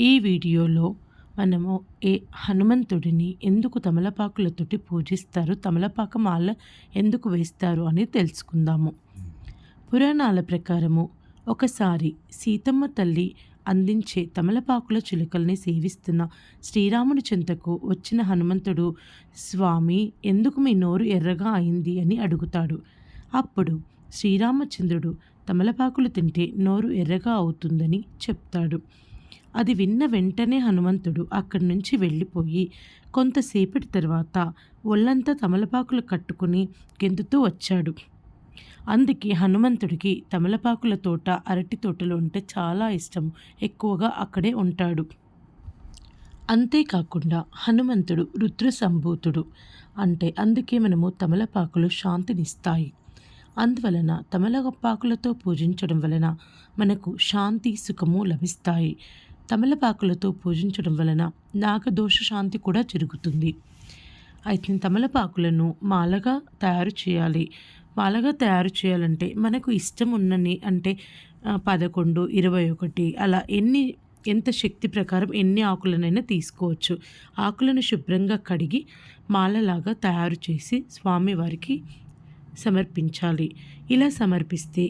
ఈ వీడియోలో మనము ఏ హనుమంతుడిని ఎందుకు తమలపాకులతోటి పూజిస్తారు? తమలపాక మాల ఎందుకు వేస్తారు? అని తెలుసుకుందాము. పురాణాల ప్రకారము ఒకసారి సీతమ్మ తల్లి అందించే తమలపాకుల చిలుకల్ని సేవిస్తున్న శ్రీరాముని చెంతకు వచ్చిన హనుమంతుడు స్వామి ఎందుకు మీ నోరు ఎర్రగా అయింది? అని అడుగుతాడు. అప్పుడు శ్రీరామచంద్రుడు తమలపాకులు తింటే నోరు ఎర్రగా అవుతుందని చెప్తాడు. అది విన్న వెంటనే హనుమంతుడు అక్కడి నుంచి వెళ్ళిపోయి కొంతసేపటి తర్వాత ఒళ్ళంతా తమలపాకులు కట్టుకుని గెంతుతూ వచ్చాడు. అందుకే హనుమంతుడికి తమలపాకుల తోట అరటి తోటలు ఉంటే చాలా ఇష్టం. ఎక్కువగా అక్కడే ఉంటాడు. అంతేకాకుండా హనుమంతుడు రుద్ర సంభూతుడు అంటే అందుకే మనము తమలపాకులు శాంతినిస్తాయి. అందువలన తమలపాకులతో పూజించడం వలన మనకు శాంతి సుఖము లభిస్తాయి. తమలపాకులతో పూజించడం వలన నాగదోష శాంతి కూడా జరుగుతుంది. అయితే తమలపాకులను మాలగా తయారు చేయాలి. మాలగా తయారు చేయాలంటే మనకు ఇష్టం ఉన్నని అంటే పదకొండు ఇరవై ఒకటి అలా ఎన్ని ఎంత శక్తి ప్రకారం ఎన్ని ఆకులనైనా తీసుకోవచ్చు. ఆకులను శుభ్రంగా కడిగి మాలలాగా తయారు చేసి స్వామివారికి సమర్పించాలి. ఇలా సమర్పిస్తే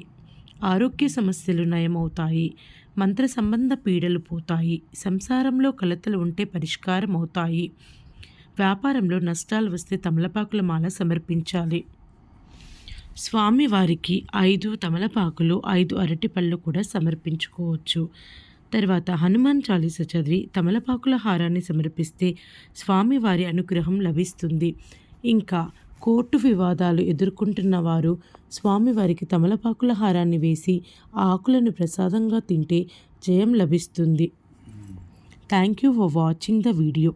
ఆరోగ్య సమస్యలు నయమవుతాయి. మంత్ర సంబంధ పీడలు పోతాయి. సంసారంలో కలతలు ఉంటే పరిష్కారం అవుతాయి వ్యాపారంలో నష్టాలు వస్తే తమలపాకుల మాల సమర్పించాలి. స్వామివారికి ఐదు తమలపాకులు ఐదు అరటిపళ్ళు కూడా సమర్పించుకోవచ్చు. తర్వాత హనుమాన్ చాలీస చదివి తమలపాకుల హారాన్ని సమర్పిస్తే స్వామివారి అనుగ్రహం లభిస్తుంది. ఇంకా కోర్టు వివాదాలు ఎదుర్కొంటున్న వారు స్వామివారికి తమలపాకుల హారాన్ని వేసి ఆ ఆకులను ప్రసాదంగా తింటే జయం లభిస్తుంది. Thank you for watching the video.